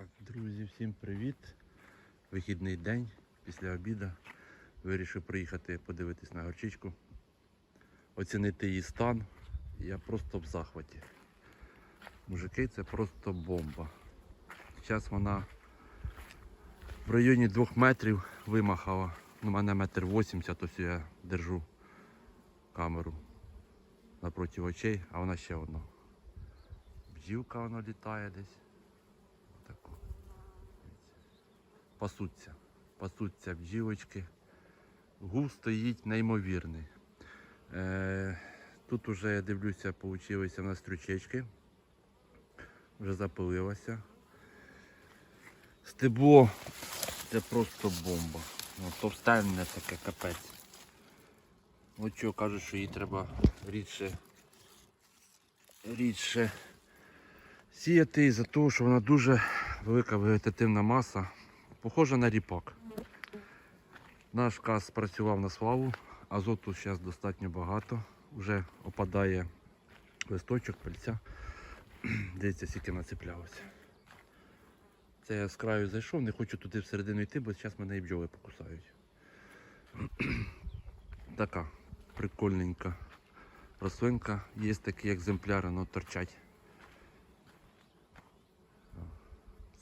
Так, друзі, всім привіт. Вихідний день після обіду. Вирішив приїхати подивитись на горчичку, оцінити її стан. Я просто в захваті. Мужики, це просто бомба. Зараз вона в районі двох метрів вимахала. У мене метр вісімдесят, ось я держу камеру напроти очей, а вона ще одна. Бджілка вона літає десь. Таку. Пасуться. Пасуться бджілочки. Гул стоїть неймовірний. Е, тут уже я дивлюся, получилися в нас стрючечки. Вже запилилося. Стебло це просто бомба. Товстельне таке капець. От що кажуть, що їй треба рідше, рідше сіяти із-за того, що вона дуже велика вегетативна маса, похожа на ріпак. Наш каз спрацював на славу, азоту зараз достатньо багато, вже опадає листочок, пильця. Дивіться, скільки нацеплялося. Це я з краю зайшов, не хочу туди всередину йти, бо зараз мене і бджоли покусають. така прикольненька рослинка. Є такі екземпляри, але торчать.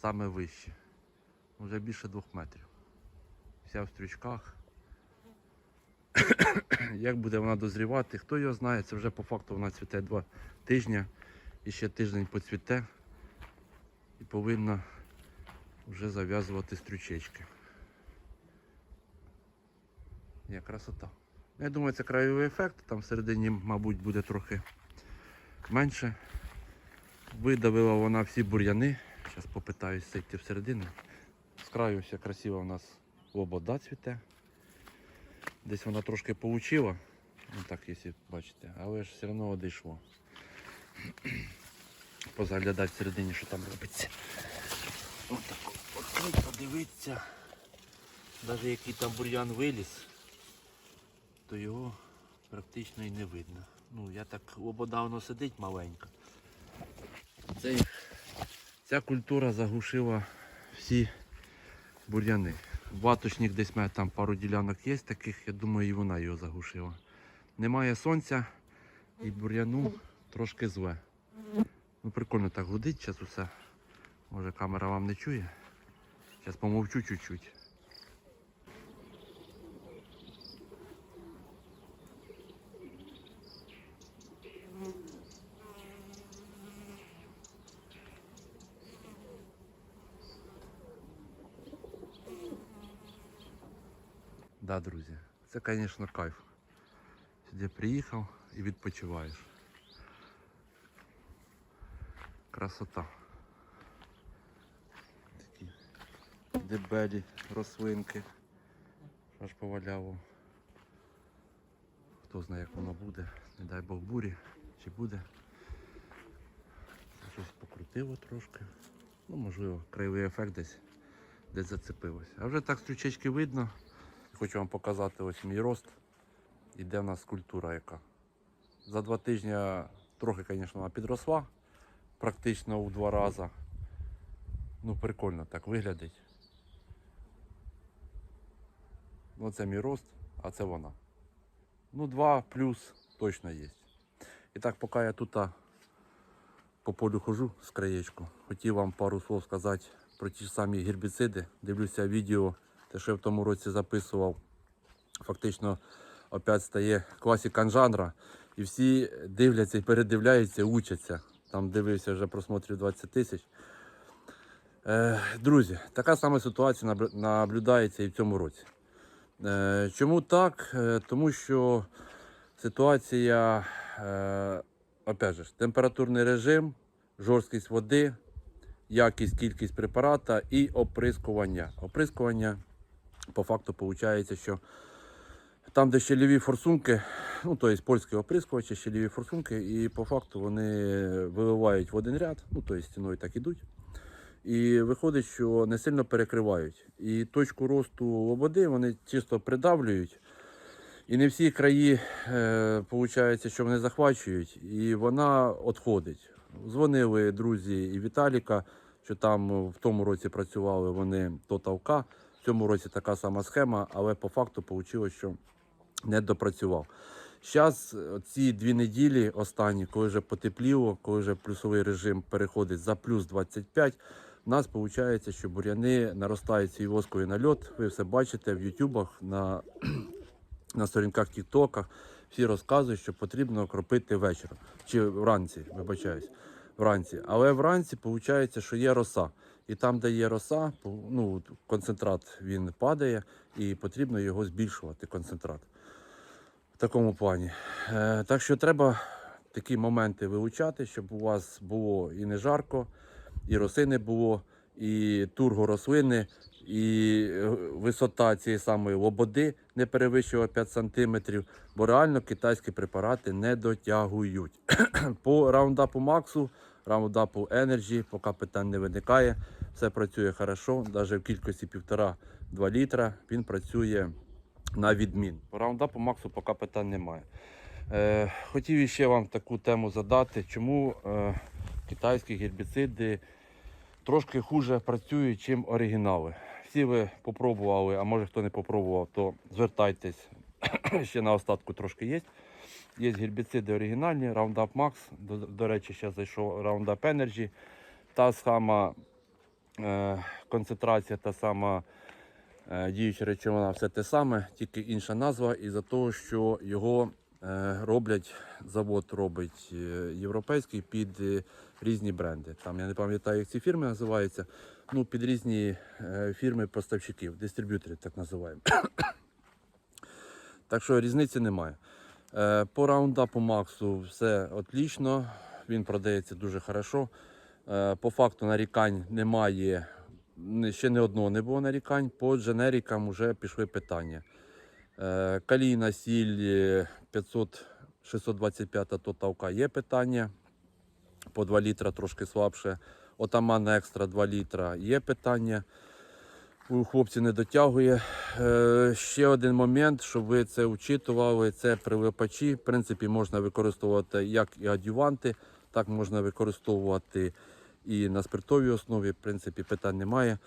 Саме вище. Вже більше двох метрів. Вся в стрючках. Як буде вона дозрівати, хто його знає, це вже по факту вона цвіте два тижні і ще тиждень поцвіте і повинна вже зав'язувати стрючечки. Є красота. Ну, Я думаю, це краєвий ефект, там всередині, мабуть, буде трохи менше. Видавила вона всі бур'яни. Зараз попитаюсь зайти всередину. З краю все красиво у нас лобода цвіте. Десь вона трошки получила. Ну так, якщо бачите, але ж все одно одійшло. Позаглядати всередині, що там робиться. Отак от подивитися. Навіть який там бур'ян виліз, то його практично і не видно. Ну, я так лобода воно сидить маленька. Ця культура заглушила всі бур'яни. Ваточник десь має там пару ділянок є таких, я думаю, і вона його загушила. Немає сонця і бур'яну трошки зле. Ну прикольно так гудить зараз усе. Може камера вам не чує. Зараз помовчу чуть-чуть. Да, друзі, це, звісно, кайф. Сюди приїхав і відпочиваєш. Красота. Такі дебелі рослинки. Аж поваляло. Хто знає, як воно буде. Не дай Бог бурі, чи буде. Щось покрутило трошки. Ну, можливо, краєвий ефект десь, десь зацепилось. А вже так стрічечки видно. Хочу вам показати ось мій рост. Іде в нас скульптура яка. За два тижні трохи, звісно, вона підросла, практично у два рази. Ну, прикольно так виглядить. Ну, це мій рост, а це вона. Ну, два плюс точно є. І так, поки я тут по полю хожу з краєчку, хотів вам пару слов сказати про ті ж самі гербіциди. Дивлюся відео, те, що я в тому році записував. Фактично опять стає класика жанра. І всі дивляться і передивляються, учаться. Там дивився вже просмотрів 20 тисяч. Е, друзі, така сама ситуація наблюдається і в цьому році. Е, чому так? Е, тому що ситуація, е, опять же, температурний режим, жорсткість води, якість, кількість препарата і оприскування. Оприскування по факту виходить, що там, де щеліві форсунки, ну тобто польські оприскувачі, щеліві форсунки, і по факту вони виливають в один ряд, ну тобто стіною так ідуть. І виходить, що не сильно перекривають. І точку росту води вони чисто придавлюють. І не всі краї, виходить, що вони захвачують, і вона відходить. Дзвонили друзі і Віталіка, що там в тому році працювали вони то тавка, в цьому році така сама схема, але по факту вийшло, що не допрацював. Зараз ці дві неділі останні, коли вже потепліло, коли вже плюсовий режим переходить за плюс 25, у нас виходить, що бур'яни наростають свій восковий нальот. Ви все бачите в ютубах, на, на сторінках Тіктоках. Всі розказують, що потрібно кропити вечором чи вранці, вибачаюсь, вранці. Але вранці виходить, що є роса. І там, де є роса, ну, концентрат він падає, і потрібно його збільшувати, концентрат. В такому плані. Е, так що треба такі моменти вилучати, щоб у вас було і не жарко, і роси не було, і турго рослини, і е, висота цієї самої лободи не перевищувала 5 см, бо реально китайські препарати не дотягують. По раундапу Максу, раундапу Energy, поки питань не виникає, все працює хорошо, навіть в кількості 1,5-2 літра він працює на відмін. По раундапу Максу поки питань немає. Е, хотів іще вам таку тему задати, чому е, китайські гербіциди трошки хуже працюють, чим оригінали. Всі ви попробували, а може хто не попробував, то звертайтесь. Ще на остатку трошки є. Є гербіциди оригінальні, Roundup Max. До, до речі, ще зайшов Roundup Energy. Та сама е, концентрація, та сама е, діюча речовина, все те саме, тільки інша назва, із-за того, що його роблять, завод робить е, європейський під е, різні бренди. Там я не пам'ятаю, як ці фірми називаються. Ну, під різні е, фірми поставщиків, дистриб'юторів, так називаємо. так що різниці немає. Е, По раундапу Максу все отлично, він продається дуже хорошо. Е, По факту нарікань немає. Ще не одного не було нарікань. По дженерикам вже пішли питання. Е, Калійна сіль е, 500 625 тотавка є питання. По 2 літра трошки слабше. Отаман екстра 2 літра є питання. У хлопці не дотягує. Е, ще один момент, щоб ви це вчитували, це прилипачі. В принципі, можна використовувати як і адюванти, так можна використовувати і на спиртовій основі. В принципі, питань немає.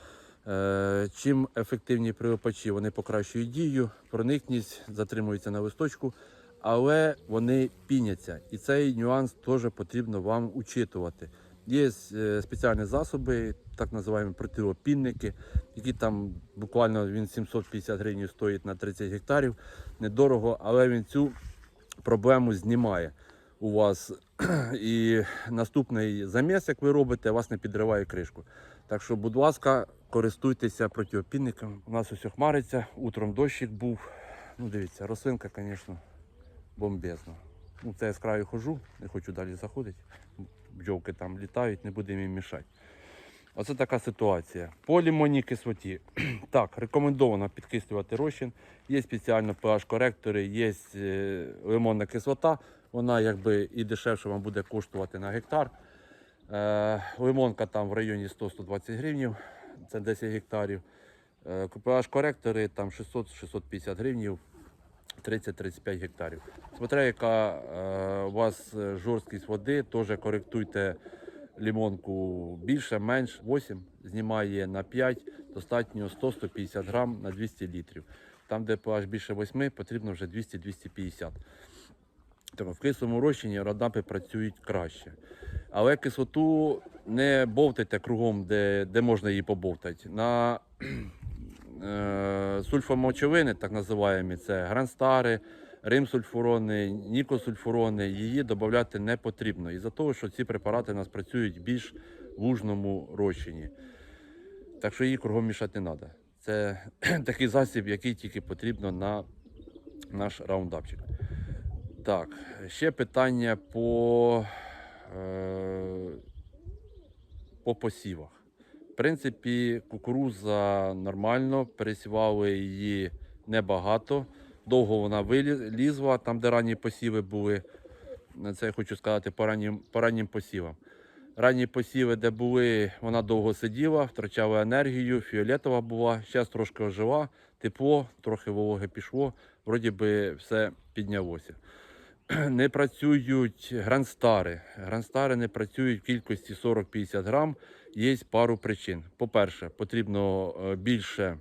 Е, чим ефективні прилипачі, вони покращують дію, проникність, затримуються на листочку, але вони піняться. І цей нюанс теж потрібно вам учитувати. Є е, спеціальні засоби, так називаємо противопінники, які там буквально він 750 гривень стоїть на 30 гектарів. Недорого, але він цю проблему знімає у вас. І наступний заміс, як ви робите, вас не підриває кришку. Так що, будь ласка, користуйтеся протиопінником. У нас усе хмариться, утром дощик був. Ну, дивіться, рослинка, звісно, бомбезна. Ну, це я з краю хожу, не хочу далі заходити. Бджолки там літають, не будемо їм мішати. Оце така ситуація. По лімонній кислоті. так, рекомендовано підкислювати розчин. Є спеціально pH-коректори, є е, лимонна кислота. Вона якби і дешевше вам буде коштувати на гектар. Е, лимонка там в районі 100-120 гривень, це 10 гектарів. Е, pH-коректори там 600-650 гривень, 30-35 гектарів. Смотря яка е, у вас е, жорсткість води, теж коректуйте лімонку більше, менш, 8 знімає на 5, достатньо 100-150 грам на 200 літрів. Там, де pH більше 8, потрібно вже 200-250. Тому в кислому розчині родапи працюють краще. Але кислоту не бовтайте кругом, де, де можна її побовтати. На сульфомочовини, так називаємо, це гранстари, римсульфурони, нікосульфурони, її додати не потрібно. Із-за того, що ці препарати у нас працюють більш в лужному розчині. Так що її кругом мішати не треба. Це такий засіб, який тільки потрібно на наш раундапчик. Так, ще питання по, е, по посівах. Принципі, кукуруза нормально, пересівали її небагато. Довго вона вилізла, там, де ранні посіви були. Це я хочу сказати по раннім, по раннім посівам. Ранні посіви, де були, вона довго сиділа, втрачала енергію, фіолетова була, зараз трошки ожила, тепло, трохи вологи пішло, вроді би все піднялося. Не працюють гранстари. Гранстари не працюють в кількості 40-50 грам. Є пару причин. По-перше, потрібно е, більше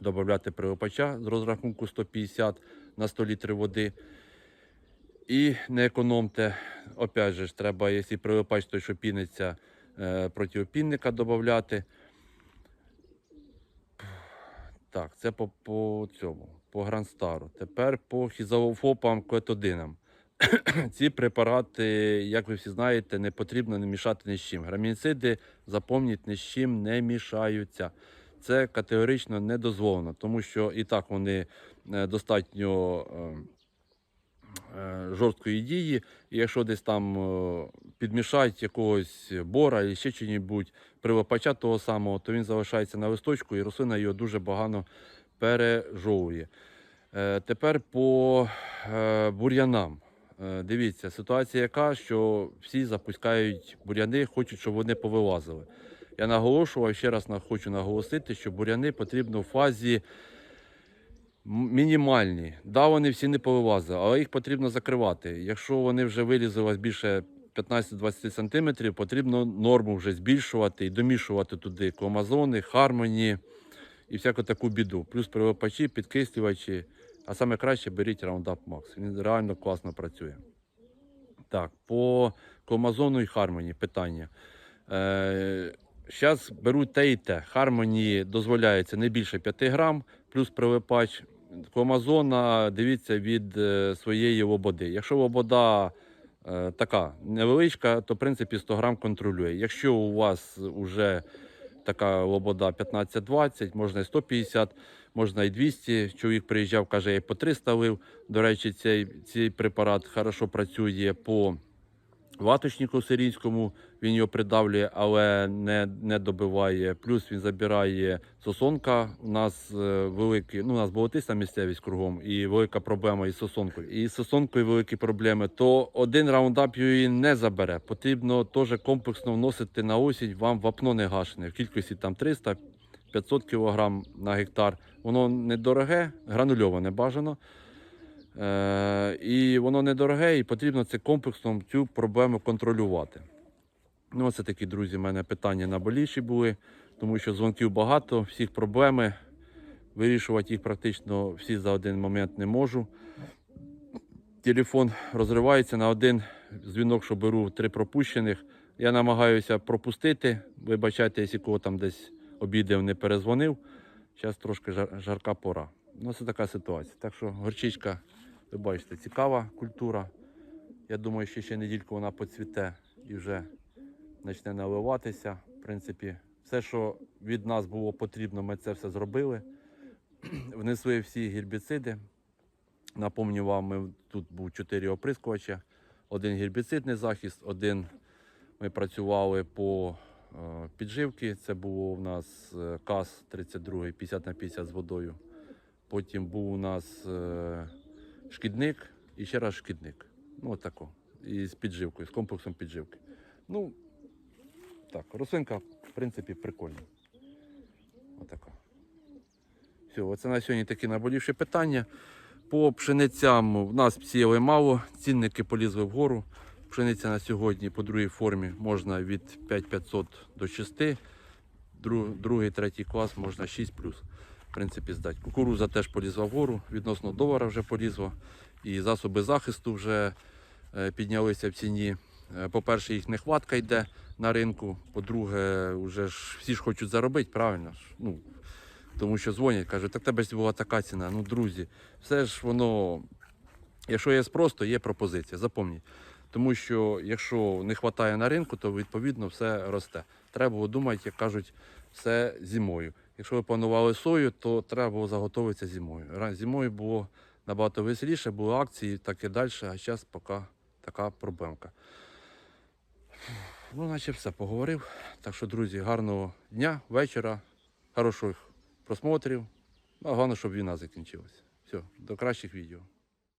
додати прилипача з розрахунку 150 на 100 літрів води. І не економте. Опять же, треба, якщо прилипач той, що піниться, е, протиопінника додати. Так, це по, по цьому, по Грандстару. Тепер по хізофопам клетодинам. Ці препарати, як ви всі знаєте, не потрібно не мішати ні з чим. Граміциди, запомніть, ні з чим не мішаються. Це категорично не дозволено, тому що і так вони е, достатньо е, е, жорсткої дії. І якщо десь там е, підмішають якогось бора і ще чого-небудь, прилипача того самого, то він залишається на листочку і рослина його дуже багато пережовує. Тепер по бур'янам. Е, Дивіться, ситуація яка, що всі запускають бур'яни, хочуть, щоб вони повилазили. Я наголошував, ще раз хочу наголосити, що бур'яни потрібно в фазі мінімальні. Да, вони всі не повилазили, але їх потрібно закривати. Якщо вони вже вилізли більше 15-20 см, потрібно норму вже збільшувати і домішувати туди кломазони, хармоні і всяку таку біду. Плюс прилипачі, підкислювачі. А саме краще беріть Roundup Max. Він реально класно працює. Так, по кломазону і хармоні питання. Е, Зараз беруть те і те. Хармоні дозволяється не більше 5 грам, плюс прилипач. Кломазона дивіться від е, своєї лободи. Якщо лобода е, така невеличка, то в принципі 100 грам контролює. Якщо у вас вже така лобода 15-20, можна і 150, можна і 200. Чоловік приїжджав, каже, я по 300 лив. До речі, цей, цей препарат хорошо працює по ваточнику сирійському, він його придавлює, але не, не добиває. Плюс він забирає сосонка. У нас е, великі, ну у нас болотиста місцевість кругом, і велика проблема із сосонкою. І з сосонкою великі проблеми. То один раундап її не забере. Потрібно теж комплексно вносити на осінь вам вапно не гашене в кількості там 300 500 кг на гектар. Воно недороге, гранульоване бажано. Е, і воно недороге, і потрібно це комплексно цю проблему контролювати. Ну, це такі, друзі, в мене питання наболіші були, тому що дзвонків багато, всіх проблеми. Вирішувати їх практично всі за один момент не можу. Телефон розривається на один дзвінок, що беру три пропущених. Я намагаюся пропустити. Вибачайте, якщо кого там десь обідав, не перезвонив. Зараз трошки жар- жарка пора. Ну, це така ситуація. Так що горчичка, ви бачите, цікава культура. Я думаю, що ще недільку вона поцвіте і вже почне наливатися. В принципі, все, що від нас було потрібно, ми це все зробили. Внесли всі гербіциди. Напомню вам, ми, тут був 4 оприскувача, один гербіцидний захист, один ми працювали по е, підживки. Це було у нас е, КАС 32 50 на 50 з водою. Потім був у нас е, шкідник і ще раз шкідник. Ну, отако. І з підживкою, з комплексом підживки. Ну, так, рослинка, в принципі, прикольна. Отака. Все, оце на сьогодні такі наболівші питання. По пшеницям в нас сіяли мало, цінники полізли вгору. Пшениця на сьогодні по другій формі можна від 5500 до 6. Друг- Другий, третій клас можна 6 Принципі, здати. Кукуруза теж полізла вгору, відносно долара вже полізла. І засоби захисту вже е, піднялися в ціні. Е, По-перше, їх нехватка йде на ринку. По-друге, вже ж всі ж хочуть заробити, правильно. Ну, тому що дзвонять, кажуть, так тебе ж була така ціна. Ну, друзі, все ж воно, якщо є спрос, то є пропозиція. Запомніть. Тому що якщо не вистачає на ринку, то відповідно все росте. Треба було думати, як кажуть, все зимою. Якщо ви планували сою, то треба було заготовитися зимою. Зимою було набагато веселіше, були акції, так і далі, а зараз поки така проблемка. Ну, наче все поговорив. Так що, друзі, гарного дня, вечора, хороших просмотрів. Ну, а головне, щоб війна закінчилася. Все, до кращих відео.